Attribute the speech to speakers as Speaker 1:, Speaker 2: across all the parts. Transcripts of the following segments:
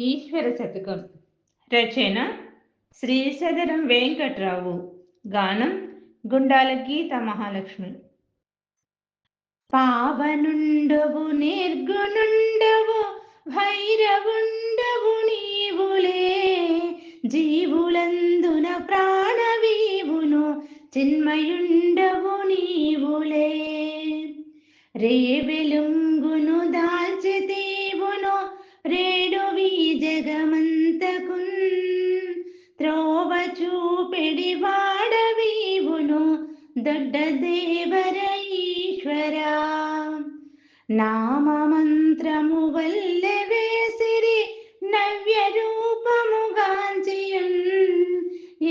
Speaker 1: ఈశ్వర శతకం. రచన శ్రీ సదరం వెంకట్రావు. గానం గుండాల గీత మహాలక్ష్మి. పావనుండవు నిర్గుణుండవు భైరవుండవు నీవులే. జీవులందున ప్రాణవీవును చిన్మయుండవు నీవులే. రేవెలుంగును దాల్చితే చూపిడి వాడవీవును దొడ్డ దేవర ఈశ్వర నామమంత్రము వల్లె వేసిరి నవ్య రూపము గాంచియున్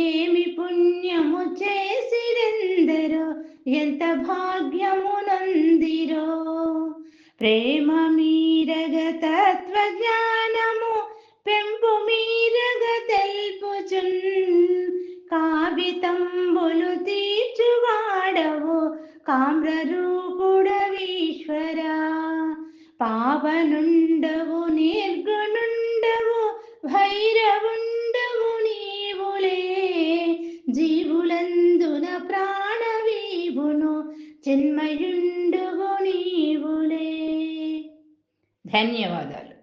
Speaker 1: ఏమి పుణ్యము చేసిరెందరో ఎంత భాగ్యము నందిరో. ప్రేమ మీరగ తత్వ జ్ఞానము కావితంబులు తీర్చువాడవు కామ్ర రూపుడవీశ్వర పావనుండవు నిర్గుణుండవు భైరవుండవు నీవులే. జీవులందున ప్రాణవీవును చిన్మయుండవు నీవులే. ధన్యవాదాలు.